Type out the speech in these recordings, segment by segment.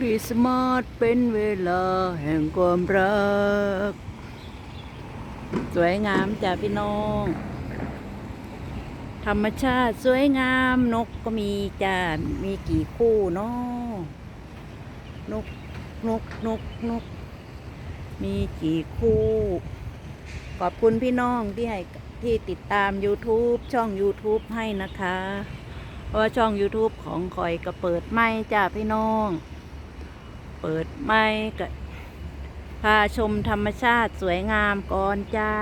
คริสต์มาสเป็นเวลาแห่งความรัก สวยงามจ้ะพี่น้อง ธรรมชาติสวยงามนกก็มีจ้ามีกี่คู่เนาะนกนกนกนก มีกี่คู่ ขอบคุณพี่น้องที่ให้ที่ติดตาม YouTube ช่อง YouTube ให้นะคะ เพราะว่าช่อง YouTube ของคอยก็เปิดไม่จ้าพี่น้อง เปิดไม่ก็พาชมธรรมชาติสวยงามก่อนจ้า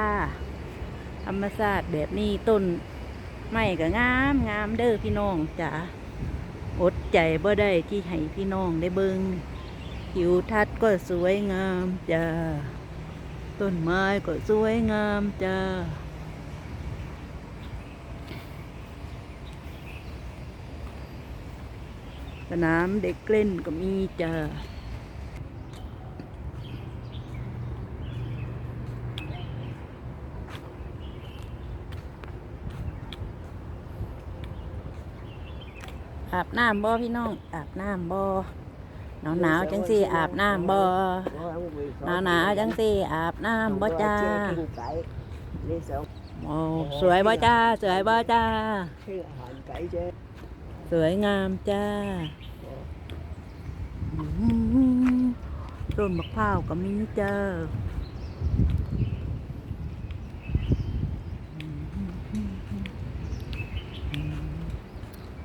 ธรรมชาติแบบนี้ต้นไม่ก็งามงามเด้อพี่น้องจ้าอดใจบ่ได้ที่ให้พี่น้องได้เบิงทิวทัศน์ก็สวยงามจ้าต้นไม้ก็สวยงามจ้าสนามเด็กเล่นก็มีจ้า อาบน้ำบ่พี่น้องอาบน้ำบ่หนาวหนาวๆจังสิอาบน้ำบ่หนาวหนาวๆจังสิอาบน้ำบ่จ้าโอ้สวยบ่จ้าสวยบ่จ้าสวยงามจ้าอืมต้นมะพร้าวก็มีจ้า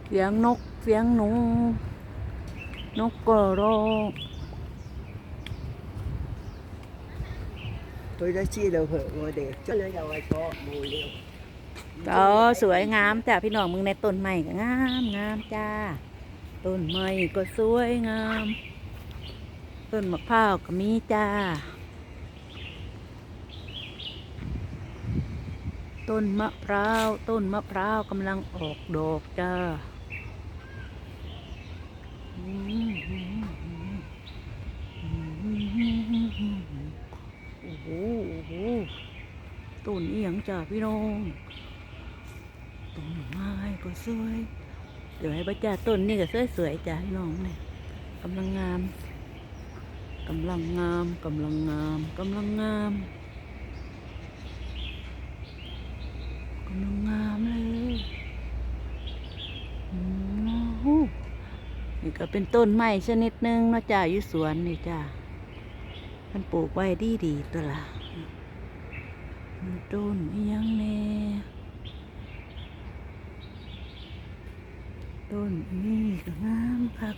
เสียงนก เสียงนกนกกรอโรกตัวได้ชี้เราเหอะโมเดลก็เลยเอาไว้กโมเดลก็สวยงามแต่พี่น้องมึงในต้นใหม่ก็งามงามจ้าต้นใหม่ก็สวยงาม ต้นมะพร้าวก็มีจ้า ต้นมะพร้าว ต้นมะพร้าวกำลังออกดอกจ้า โอ้โหโอ้โหต้นนี้ยังจ้าพี่น้องต้นไม้ก็สวย เดี๋ยวให้ป้าจ้าต้นนี่ก็สวยๆจ้าพี่น้องเนี่ยกำลังงามกำลังงามกำลังงามกำลังงามกำลังงามเลยอืมโอ้โห นี่ก็เป็นต้นไม้ชนิดหนึงเนาะจ้าอยู่สวนนี่จ้ามันปลูกไว้ดีๆตัวละต้นยังแน่ต้นนี่ก็งามคัก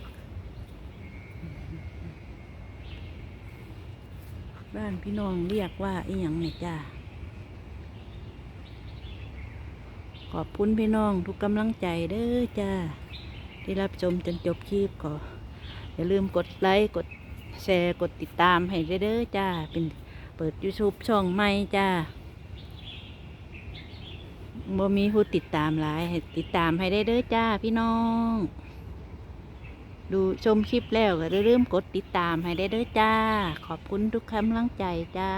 บ้านพี่น้องเรียกว่าอีหยังเนี่ยจ้าขอบคุณพี่น้องทุกกำลังใจเด้อจ้า ที่รับชมจนจบคลิปก็อย่าลืมกดไลค์กดแชร์กดติดตามให้เด้อจ้า เป็นเปิด YouTube ช่องใหม่จ้าบ่มีผู้ติดตามหลายให้ติดตามให้ได้เด้อจ้าพี่น้อง ดูชมคลิปแล้วก็อย่าลืมกดติดตามให้ได้เด้อจ้า ขอบคุณทุกกำลังใจจ้า